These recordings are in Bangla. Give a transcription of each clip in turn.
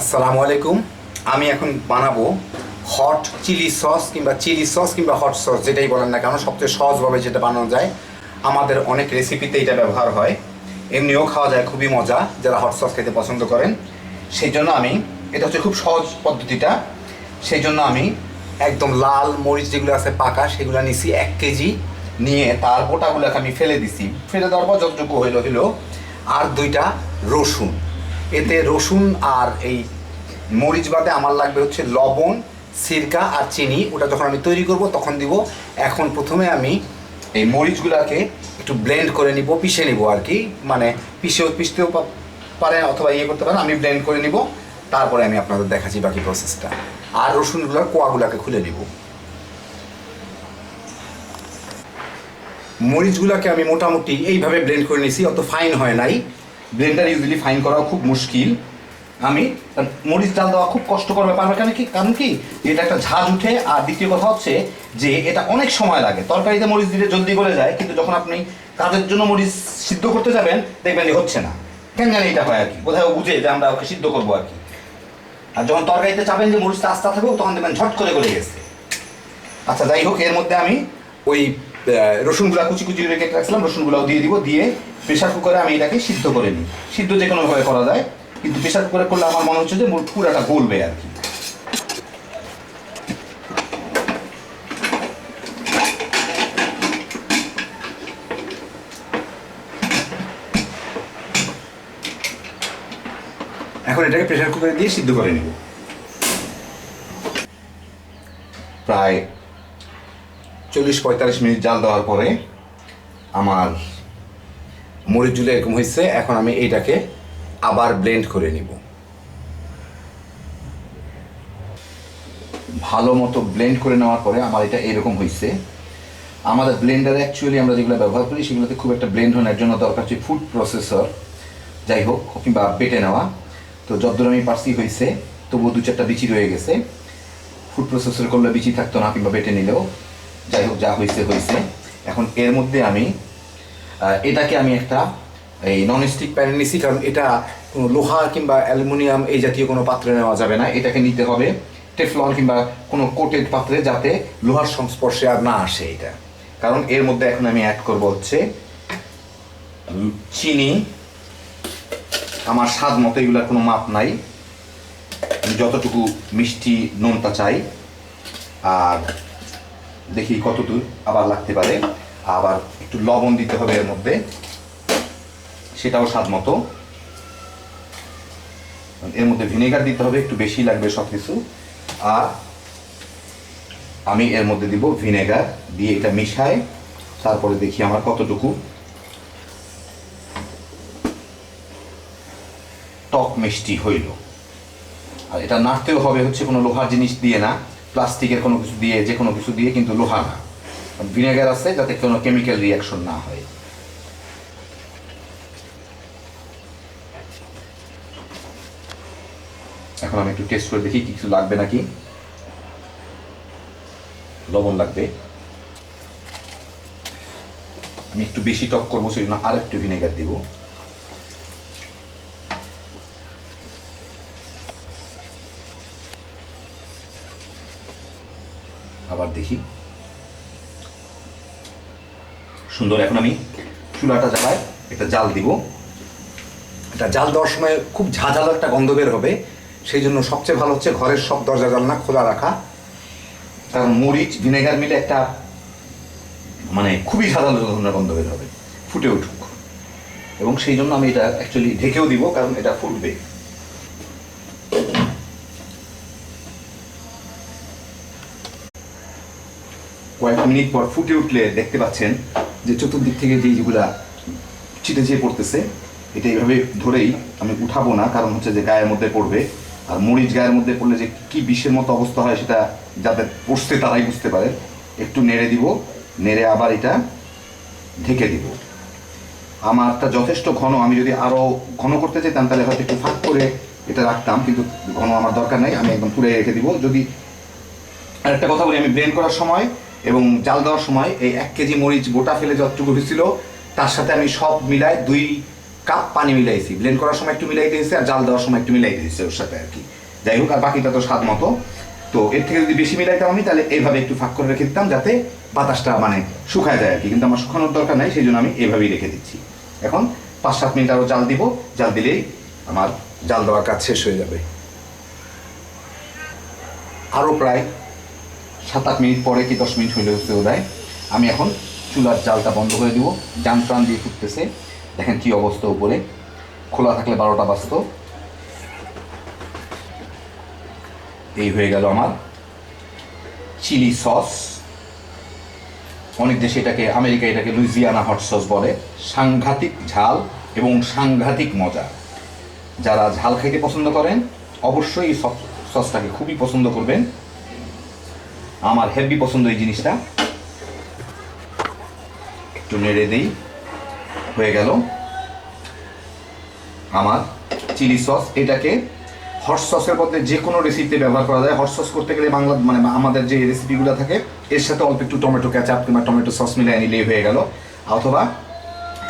আসসালামু আলাইকুম। আমি এখন বানাবো হট চিলি সস কিংবা চিলি সস কিংবা হট সস যেটাই বলেন না কেন, সবচেয়ে সহজভাবে যেটা বানানো যায়। আমাদের অনেক রেসিপিতে এটা ব্যবহার হয়। এমনিও খাওয়া যায়, খুবই মজা, যারা হট সস খেতে পছন্দ করেন। সেই জন্য আমি, এটা হচ্ছে খুব সহজ পদ্ধতিটা, সেই জন্য আমি একদম লাল মরিচ যেগুলো আছে পাকা, সেগুলো নিছি এক কেজি, নিয়ে তার গোটাগুলোকে আমি ফেলে দিছি। ফেলে দেওয়ার পর যতটুকু হইল হইল, আর দুইটা রসুন। এতে রসুন আর এই মরিচ বাদে আমার লাগবে হচ্ছে লবণ, সিরকা আর চিনি। ওটা যখন আমি তৈরি করব, তখন দিব। এখন প্রথমে আমি এই মরিচগুলোকে একটু ব্লেন্ড করে নিব, পিষে নিব আর কি। মানে পিষেও পিষতেও পারেন অথবা ইয়ে করতে পারেন আমি ব্লেন্ড করে নিব। তারপরে আমি আপনাদের দেখাচ্ছি বাকি প্রসেসটা আর রসুনগুলোর কোয়াগুলোকে খুলে নিব। মরিচগুলোকে আমি মোটামুটি এইভাবে ব্লেন্ড করে নিয়েছি অত ফাইন হয় নাই। ব্লেন্ডার ইউজুয়ালি ফাইন করাও খুব মুশকিল। আমি মরিচ ডাল দেওয়া খুব কষ্টকর ব্যাপার। কেন কি, কারণ কি, এটা একটা ঝাঁজ উঠে, আর দ্বিতীয় কথা হচ্ছে যে, এটা অনেক সময় লাগে। তরকারিতে মরিচ দিলে জলদি গলে যায়, কিন্তু যখন আপনি কাজের জন্য মরিচ সিদ্ধ করতে যাবেন, দেখবেন হচ্ছে না। কেন জানি এটা হয় আর কি। কোথাও বুঝে যে আমরা ওকে সিদ্ধ করব আর কি। আর যখন তরকারিতে চাবেন যে মরিচটা আস্তা থাকবে তখন দেখবেন ঝট করে গলে গেছে। আচ্ছা যাই হোক, এর মধ্যে আমি ওই রসুনগুলা কুচি কুচি রেখে রাখছিলাম, রসুনগুলাও দিয়ে দিব, দিয়ে প্রেশার কুকারে আমি এটাকে সিদ্ধ করে নিই। সিদ্ধ যে কোনোভাবে করা যায়, কিন্তু প্রেশার কুকারে করলে আমার মনে হচ্ছে যে পুরাটা গলবে আর কি। এখন এটাকে প্রেশার কুকারে দিয়ে সিদ্ধ করে নিব। প্রায় চল্লিশ পঁয়তাল্লিশ মিনিট জাল দেওয়ার পরে আমার মরিচ জুলে এরকম হয়েছে, এখন আমি এইটাকে আবার ব্লেন্ড করে নিব। ভালো মতো ব্লেন্ড করে নেওয়ার পরে আমার এটা এরকম হয়েছে। আমাদের ব্লেন্ডারে অ্যাকচুয়ালি আমরা যেগুলো ব্যবহার করি, সেগুলোতে খুব একটা ব্লেন্ড হওয়ার জন্য দরকার হচ্ছে ফুড প্রসেসর যাই হোক, কিংবা বেটে নেওয়া। তো যদ্দূর আমি পার্সি হয়েছে, তবুও দু চারটা বিচি রয়ে গেছে। ফুড প্রসেসর করলে বিচি থাকতো না, কিংবা বেটে নিলেও। যাই হোক যা হয়েছে হয়েছে এখন এর মধ্যে আমি এটাকে আমি একটা, এই নন স্টিক প্যানে নিছি, কারণ এটা কোনো লোহা কিংবা অ্যালুমিনিয়াম এই জাতীয় কোনো পাত্রে নেওয়া যাবে না। এটাকে নিতে হবে টেফলন কিংবা কোনো কোটেড পাত্রে যাতে লোহার সংস্পর্শে আর না আসে এটা। কারণ এর মধ্যে এখন আমি অ্যাড করব হচ্ছে চিনি। আমার স্বাদ মতো এগুলোর কোনো মাপ নাই। যতটুকু মিষ্টি নোনতা চাই। আর দেখি কতদূর আবার লাগতে পারে। আবার একটু লবণ দিতে হবে এর মধ্যে। সেটাও স্বাদ মতো। এর মধ্যে ভিনেগার দিতে হবে, একটু বেশি লাগবে সব কিছু আর আমি এর মধ্যে দিব ভিনেগার, দিয়ে এটা মিশাই। তারপরে দেখি আমার কতটুকু। টক মিষ্টি হইল। আর এটা নাড়তেও হবে, হচ্ছে কোনো লোহার জিনিস দিয়ে না। প্লাস্টিকের কোনো কিছু দিয়ে, যে কোনো কিছু দিয়ে কিন্তু লোহা না। ভিনেগার আছে যাতে কোনো কেমিক্যাল রিয়াকশন না হয়। এখন আমি একটু টেস্ট করে দেখি কিছু লাগবে নাকি। লবণ লাগবে। আমি একটু বেশি টক করব সেই জন্য আর একটু ভিনেগার দিব। আবার দেখি। সুন্দর, এখন আমি চুলাটা জ্বালায় একটা জাল দিব। এটা জাল দেওয়ার সময় খুব ঝাঁঝালো একটা গন্ধ বের হবে, সেই জন্য সবচেয়ে ভালো হচ্ছে ঘরের সব দরজা জানলা খোলা রাখা। কারণ মরিচ, ভিনেগার মিলে একটা মানে খুবই ঝাঁঝালো ধরনের গন্ধ বের হবে, ফুটে উঠুক। এবং সেই জন্য আমি এটা অ্যাকচুয়ালি ঢেকেও দিব, কারণ এটা ফুটবে। কয়েক মিনিট পর ফুটে উঠলে দেখতে পাচ্ছেন যে চতুর্দিক থেকে যে যেগুলা ছিটে ছিটে পড়তেছে, এটা এইভাবে ধরেই আমি উঠাবো না, কারণ হচ্ছে যে গায়ের মধ্যে পড়বে। আর মরিচ গায়ের মধ্যে পড়লে যে কি বিষের মতো অবস্থা হয় সেটা যাদের পড়ছে তারাই বুঝতে পারে। একটু নেড়ে দিব, নেড়ে আবার এটা ঢেকে দিব। আমারটা যথেষ্ট ঘন, আমি যদি আরও ঘন করতে চাইতাম তাহলে হয়তো একটু ফাঁক করে এটা রাখতাম, কিন্তু ঘন আমার দরকার নেই, আমি একদম পুরে রেখে দিব। যদি আর একটা কথা বলি, আমি ব্লেন্ড করার সময় এবং জাল দেওয়ার সময় এই এক কেজি মরিচ গোটা ফেলে যতটুকু হয়েছিল, তার সাথে আমি সব মিলায় দুই কাপ পানি মিলাইছি। ব্লেন্ড করার সময় একটু মিলাই দিয়েছি আর জাল দেওয়ার সময় একটু মিলাই দিয়েছি ওর সাথে আর কি যাই হোক, আর বাকিটা তো স্বাদ মতো। তো এর থেকে যদি বেশি মিলাইতাম আমি, তাহলে এইভাবে একটু ফাঁক করে রেখে দিতাম যাতে বাতাসটা মানে শুকায় যায় আর কি কিন্তু আমার শুকানোর দরকার নাই, সেই জন্য আমি এইভাবেই রেখে দিচ্ছি। এখন পাঁচ সাত মিনিট আরও জাল দিব। জাল দিলেই আমার জাল দেওয়ার কাজ শেষ হয়ে যাবে। আরও প্রায় সাত আট মিনিট পরে কি দশ মিনিট হইলে হচ্ছে দেয় আমি এখন চুলার জালটা বন্ধ করে দিব। যান প্রাণ দিয়ে ফুটতেছে। দেখেন কি অবস্থা উপরে। খোলা থাকলে বারোটা বাজতো। এই হয়ে গেল আমার চিলি সস। অনেক দেশে এটাকে আমেরিকা এটাকে লুইজিয়ানা হট সস বলে। সাংঘাতিক ঝাল এবং সাংঘাতিক মজা। যারা ঝাল খাইতে পছন্দ করেন, অবশ্যই সসটাকে খুবই পছন্দ করবেন। আমার হেভি পছন্দ এই জিনিসটা। একটু নেড়ে দিই। হয়ে গেল। আমার চিলি সস, এটাকে হট সসের বদলে যে কোনো রেসিপিতে ব্যবহার করা যায়। হট সস করতে গেলে বাংলা মানে আমাদের যে রেসিপিগুলো থাকে, এর সাথে অল্প একটু টমেটো ক্যাচাপ কিংবা টমেটো সস মিলিয়ে নিলেই হয়ে গেল। অথবা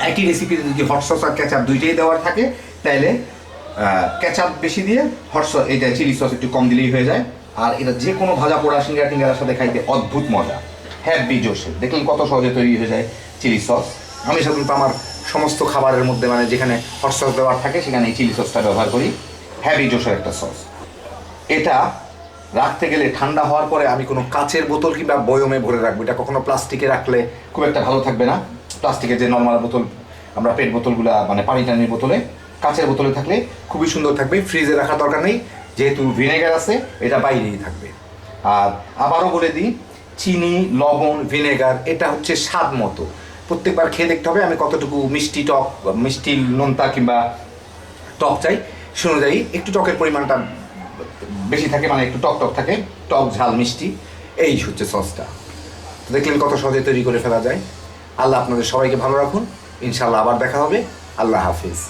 একই রেসিপিতে যদি হট সস আর ক্যাচাপ দুইটাই দেওয়ার থাকে তাহলে ক্যাচাপ বেশি দিয়ে হট সস এটা চিলি সস একটু কম দিলেই হয়ে যায়। আর এটা যে কোনো ভাজা পোড়া সিঙ্গারা টিঙ্গারার সাথে খাইতে অদ্ভুত মজা। হ্যাপি জোশে দেখলেন কত সহজে তৈরি হয়ে যায় চিলি সস। আমি সাধারণত আমার সমস্ত খাবারের মধ্যে মানে যেখানে হট সস দেওয়ার থাকে, সেখানে এই চিলি সসটা ব্যবহার করি। হ্যাভি জোশের একটা সস। এটা রাখতে গেলে ঠান্ডা হওয়ার পরে আমি কোনো কাচের বোতল কিংবা বয়মে ভরে রাখব। এটা কখনো প্লাস্টিকে রাখলে খুব একটা ভালো থাকবে না। প্লাস্টিকের যে নর্মাল বোতল, আমরা পেট বোতলগুলা মানে পানি টানির বোতলে, কাচের বোতলে থাকলে খুবই সুন্দর থাকবে। ফ্রিজে রাখার দরকার নেই। যেহেতু ভিনেগার আছে, এটা বাইরেই থাকবে। আর আবারও বলে দিই, চিনি, লবণ, ভিনেগার, এটা হচ্ছে স্বাদ মতো। প্রত্যেকবার খেয়ে দেখতে হবে, আমি কতটুকু মিষ্টি টক, মিষ্টি নোনতা কিংবা টক চাই। সে অনুযায়ী একটু টকের পরিমাণটা বেশি থাকে মানে একটু টক টক থাকে, টক ঝাল মিষ্টি। এই হচ্ছে সসটা। তো দেখলেন কত সহজে তৈরি করে ফেলা যায়। আল্লাহ আপনাদের সবাইকে ভালো রাখুন। ইনশাল্লাহ আবার দেখা হবে। আল্লাহ হাফিজ।